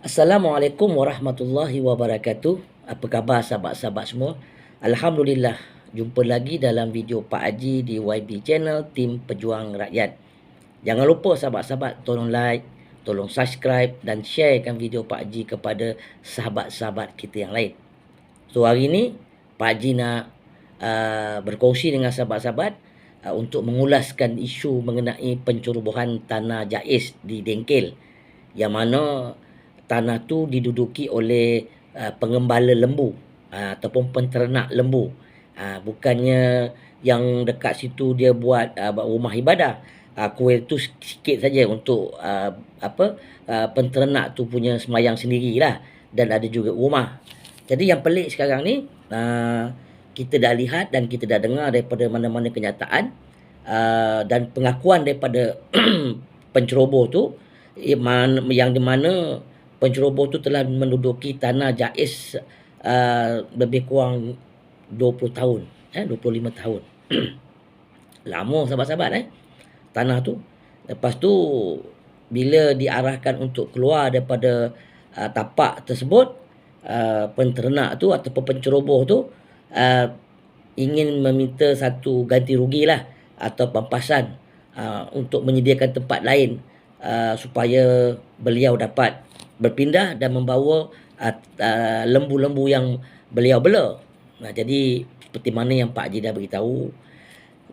Assalamualaikum warahmatullahi wabarakatuh. Apa khabar sahabat-sahabat semua? Alhamdulillah, jumpa lagi dalam video Pak Haji di YB Channel Tim Pejuang Rakyat. Jangan lupa sahabat-sahabat tolong like, tolong subscribe dan sharekan video Pak Haji kepada sahabat-sahabat kita yang lain. So hari ini Pak Haji nak uh, berkongsi dengan sahabat-sahabat uh, untuk mengulaskan isu mengenai pencerobohan tanah jais di Dengkel yang mana tanah tu diduduki oleh uh, pengembala lembu uh, ataupun penternak lembu. Uh, bukannya yang dekat situ dia buat uh, rumah ibadah. Uh, kuil tu sikit saja untuk uh, apa uh, penternak tu punya semayang sendirilah dan ada juga rumah. Jadi yang pelik sekarang ni uh, kita dah lihat dan kita dah dengar daripada mana-mana kenyataan uh, dan pengakuan daripada penceroboh tu yang di mana penceroboh tu telah menduduki tanah Jais uh, lebih kurang 20 tahun, eh 25 tahun. Lama sahabat-sahabat eh. Tanah tu. Lepas tu bila diarahkan untuk keluar daripada uh, tapak tersebut, uh, penternak tu ataupun penceroboh tu uh, ingin meminta satu ganti rugi lah atau pampasan uh, untuk menyediakan tempat lain uh, supaya beliau dapat berpindah dan membawa uh, uh, lembu-lembu yang beliau bela. Nah, jadi seperti mana yang Pak Haji dah beritahu,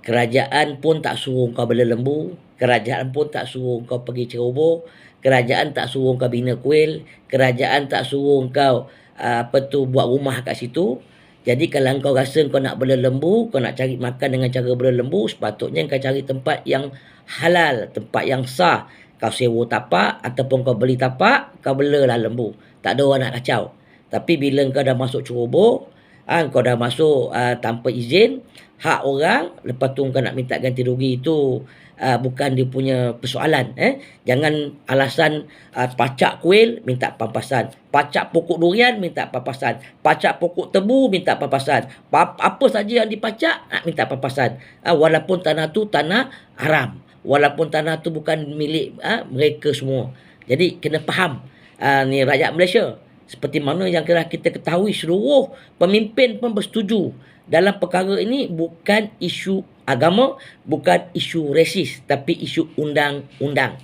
kerajaan pun tak suruh kau bela lembu, kerajaan pun tak suruh kau pergi ceroboh, kerajaan tak suruh kau bina kuil, kerajaan tak suruh kau uh, apa tu buat rumah kat situ. Jadi kalau kau rasa kau nak bela lembu, kau nak cari makan dengan cara bela lembu, sepatutnya kau cari tempat yang halal, tempat yang sah, kau sewa tapak ataupun kau beli tapak, kau belalah lembu. Tak ada orang nak kacau. Tapi bila kau dah masuk ceroboh, ha, kau dah masuk uh, tanpa izin, hak orang, lepas tu kau nak minta ganti rugi itu uh, bukan dia punya persoalan. Eh? Jangan alasan uh, pacak kuil, minta pampasan. Pacak pokok durian, minta pampasan. Pacak pokok tebu, minta pampasan. Pa- apa saja yang dipacak, nak minta pampasan. Uh, walaupun tanah tu tanah haram walaupun tanah tu bukan milik ha, mereka semua. Jadi kena faham ha, ni rakyat Malaysia seperti mana yang telah kita ketahui seluruh pemimpin pun bersetuju dalam perkara ini bukan isu agama, bukan isu resis tapi isu undang-undang.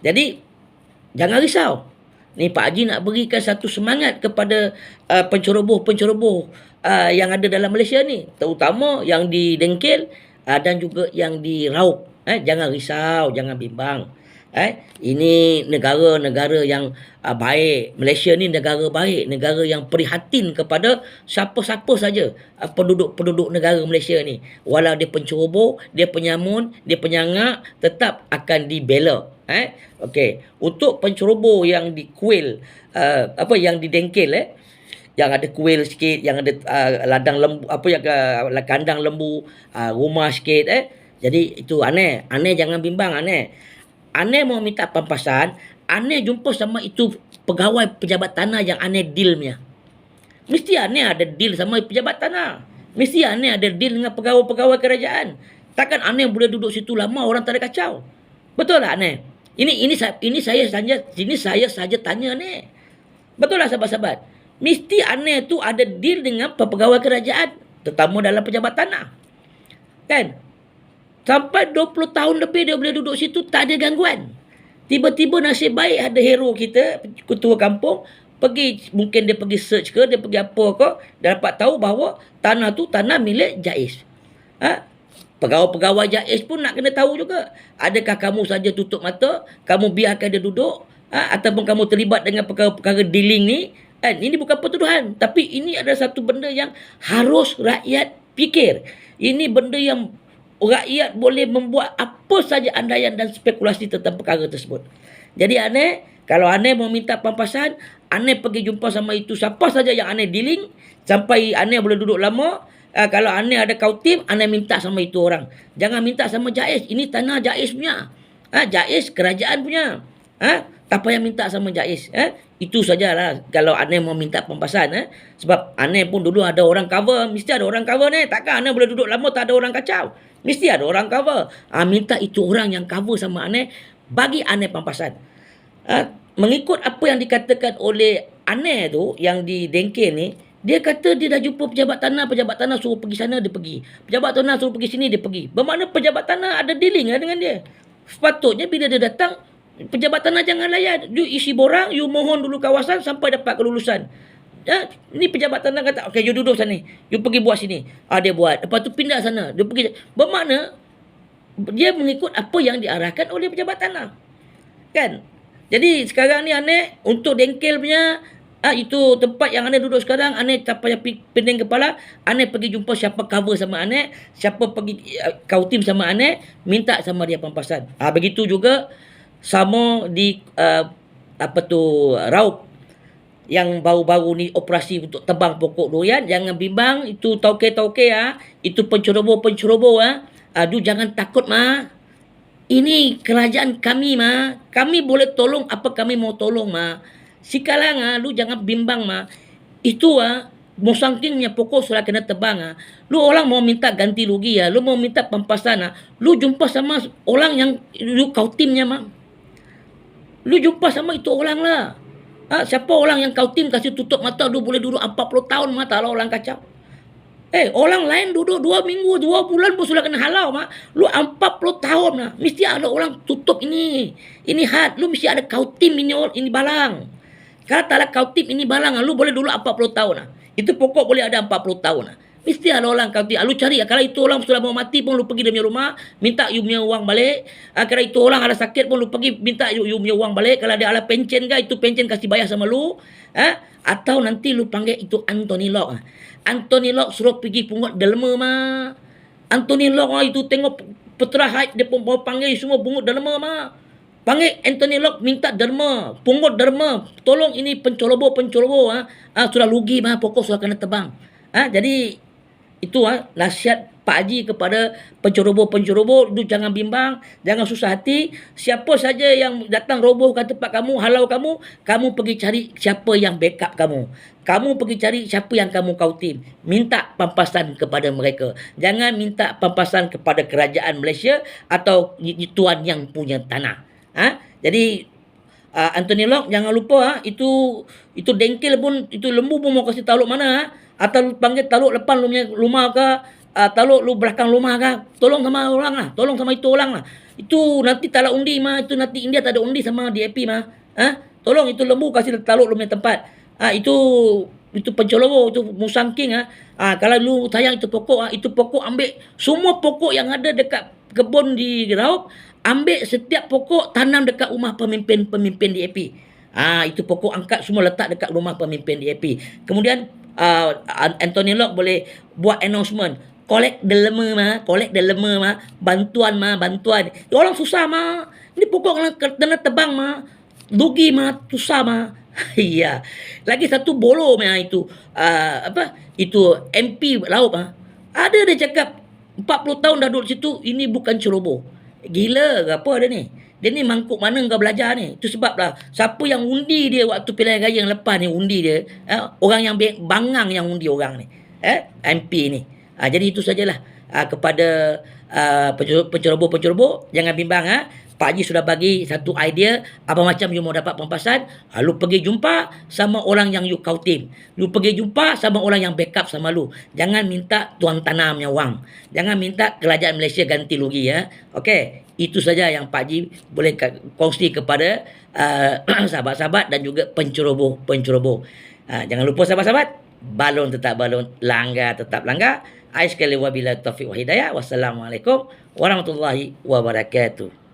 Jadi jangan risau. Ni Pak Haji nak berikan satu semangat kepada uh, penceroboh-penceroboh uh, yang ada dalam Malaysia ni, terutama yang di Dengkel uh, dan juga yang di Raub. Eh, jangan risau, jangan bimbang. Eh, ini negara-negara yang uh, baik. Malaysia ni negara baik, negara yang prihatin kepada siapa-siapa saja uh, penduduk-penduduk negara Malaysia ni. Walau dia penceroboh, dia penyamun, dia penyangak, tetap akan dibela. Eh, okey. Untuk penceroboh yang di kuil uh, apa yang di dengkel eh yang ada kuil sikit, yang ada uh, ladang lembu, apa yang uh, kandang lembu, uh, rumah sikit eh jadi itu aneh. Aneh jangan bimbang aneh. Aneh mau minta pampasan, aneh jumpa sama itu pegawai pejabat tanah yang aneh dealnya. Mesti aneh ada deal sama pejabat tanah. Mesti aneh ada deal dengan pegawai-pegawai kerajaan. Takkan aneh boleh duduk situ lama orang tak ada kacau. Betul tak aneh? Ini ini ini saya saja ini saya saja tanya aneh. Betul lah sahabat-sahabat. Mesti aneh tu ada deal dengan pegawai kerajaan, terutama dalam pejabat tanah. Kan? Sampai 20 tahun lebih dia boleh duduk situ tak ada gangguan. Tiba-tiba nasib baik ada hero kita, ketua kampung, pergi mungkin dia pergi search ke, dia pergi apa ke, dan dapat tahu bahawa tanah tu tanah milik Jais. Ha? Pegawai-pegawai Jais pun nak kena tahu juga. Adakah kamu saja tutup mata, kamu biarkan dia duduk, ha? ataupun kamu terlibat dengan perkara-perkara dealing ni, kan? Ini bukan pertuduhan, tapi ini adalah satu benda yang harus rakyat fikir. Ini benda yang rakyat boleh membuat apa saja andaian dan spekulasi tentang perkara tersebut. Jadi aneh, kalau aneh mau minta pampasan, aneh pergi jumpa sama itu siapa saja yang aneh dealing, sampai aneh boleh duduk lama, uh, kalau aneh ada kautim, aneh minta sama itu orang. Jangan minta sama Jais, ini tanah Jais punya. Ha, Jais kerajaan punya. Ha? Tak payah minta sama Jais. Eh? Itu sajalah kalau aneh mau minta pampasan. Eh? Sebab aneh pun dulu ada orang cover. Mesti ada orang cover ni. Takkan aneh boleh duduk lama tak ada orang kacau. Mesti ada orang cover. Ha, minta itu orang yang cover sama aneh. Bagi aneh pampasan. Ha? mengikut apa yang dikatakan oleh Aneh tu yang di Dengkel ni, dia kata dia dah jumpa pejabat tanah, pejabat tanah suruh pergi sana dia pergi. Pejabat tanah suruh pergi sini dia pergi. Bermakna pejabat tanah ada dealing lah dengan dia. Sepatutnya bila dia datang pejabat tanah jangan layan. You isi borang, you mohon dulu kawasan sampai dapat kelulusan. Ya, ni pejabat tanah kata, okey you duduk sana. You pergi buat sini. Ah dia buat. Lepas tu pindah sana. Dia pergi. Bermakna dia mengikut apa yang diarahkan oleh pejabat tanah. Kan? Jadi sekarang ni aneh untuk dengkel punya Ah itu tempat yang ane duduk sekarang, ane tak payah pening kepala, ane pergi jumpa siapa cover sama ane, siapa pergi uh, kau tim sama ane, minta sama dia pampasan. Ah begitu juga sama di uh, apa tu raup yang baru-baru ni operasi untuk tebang pokok durian, jangan bimbang itu tauke-tauke ah, itu penceroboh-penceroboh ah. Aduh jangan takut mah. Ini kerajaan kami mah. Kami boleh tolong apa kami mau tolong mah. Sekarang ah, lu jangan bimbang mah. Itu ah, musangkingnya pokok sudah kena tebang ah. Lu orang mau minta ganti rugi ya, lu mau minta pampasan ah. Lu jumpa sama orang yang lu kau timnya mah. Lu jumpa sama itu orang lah. Ah, siapa orang yang kau tim kasih tutup mata lu boleh duduk 40 tahun mata lah orang kacau. Eh, orang lain duduk dua minggu, dua bulan pun sudah kena halau, mak. Lu 40 tahun lah. Mesti ada orang tutup ini. Ini had. Lu mesti ada kau tim ini, ini balang. Kalau tak ada kau tip ini barang, lu boleh dulu 40 tahun lah. Itu pokok boleh ada 40 tahun lah. Mesti ada orang kau tip. Lu cari Kalau itu orang sudah mau mati pun lu pergi dia punya rumah. Minta you punya uang balik. Ah, kalau itu orang ada sakit pun lu pergi minta you, you punya uang balik. Kalau dia ada pencen ke, itu pencen kasih bayar sama lu. Ha? Atau nanti lu panggil itu Anthony Locke. Anthony Locke suruh pergi pungut delma mah. Anthony Locke itu tengok Petra Hyde dia pun mau panggil semua pungut delma mah. Panggil Anthony Locke minta derma. Pungut derma. Tolong ini penceroboh-penceroboh. Ha? Ha, sudah rugi mah pokok sudah kena tebang. Ha? Jadi itu ha? nasihat Pak Haji kepada penceroboh-penceroboh. Itu jangan bimbang. Jangan susah hati. Siapa saja yang datang roboh ke tempat kamu, halau kamu, kamu pergi cari siapa yang backup kamu. Kamu pergi cari siapa yang kamu kau tim. Minta pampasan kepada mereka. Jangan minta pampasan kepada kerajaan Malaysia atau tuan yang punya tanah. Ha? Jadi uh, Anthony Locke jangan lupa ha? itu itu dengkel pun itu lembu pun mau kasih taluk mana ha? Atau panggil taluk depan lu punya rumah ke uh, taluk lu belakang rumah ke tolong sama orang lah tolong sama itu orang lah itu nanti tak ada undi mah itu nanti India tak ada undi sama DAP mah ha? tolong itu lembu kasih taluk lu punya tempat ha? itu itu pencolowo itu musangking ah ha? ha, kalau lu sayang itu pokok ah ha? itu pokok ambil semua pokok yang ada dekat kebun di Raup ambil setiap pokok tanam dekat rumah pemimpin-pemimpin DAP. Ah ha, itu pokok angkat semua letak dekat rumah pemimpin DAP. Kemudian uh, Anthony Locke boleh buat announcement collect the lemah mah, collect the lemah mah, bantuan mah, bantuan. Orang susah mah. Ini pokok kena tebang mah. Dugi mah, susah mah. Iya. Lagi satu bolo mah itu. Uh, apa? Itu MP laut mah. Ada dia cakap 40 tahun dah duduk situ, ini bukan ceroboh. Gila ke apa dia ni? Dia ni mangkuk mana kau belajar ni? Itu sebab lah. Siapa yang undi dia waktu pilihan raya yang lepas ni undi dia. Eh, orang yang bangang yang undi orang ni. Eh, MP ni. Ha, jadi itu sajalah. Ha, kepada uh, penceroboh-penceroboh. Jangan bimbang. Ha? Pak Haji sudah bagi satu idea apa macam you mau dapat pampasan. Lu pergi jumpa sama orang yang you kau tim. Lu pergi jumpa sama orang yang backup sama lu. Jangan minta tuan tanamnya wang. Jangan minta kerajaan Malaysia ganti rugi ya. Okey, itu saja yang Pak Haji boleh kongsi kepada uh, sahabat-sahabat dan juga penceroboh-penceroboh. Uh, jangan lupa sahabat-sahabat, balon tetap balon, langgar tetap langgar. Aisyah sekali wabila taufiq wa hidayah. Wassalamualaikum warahmatullahi wabarakatuh.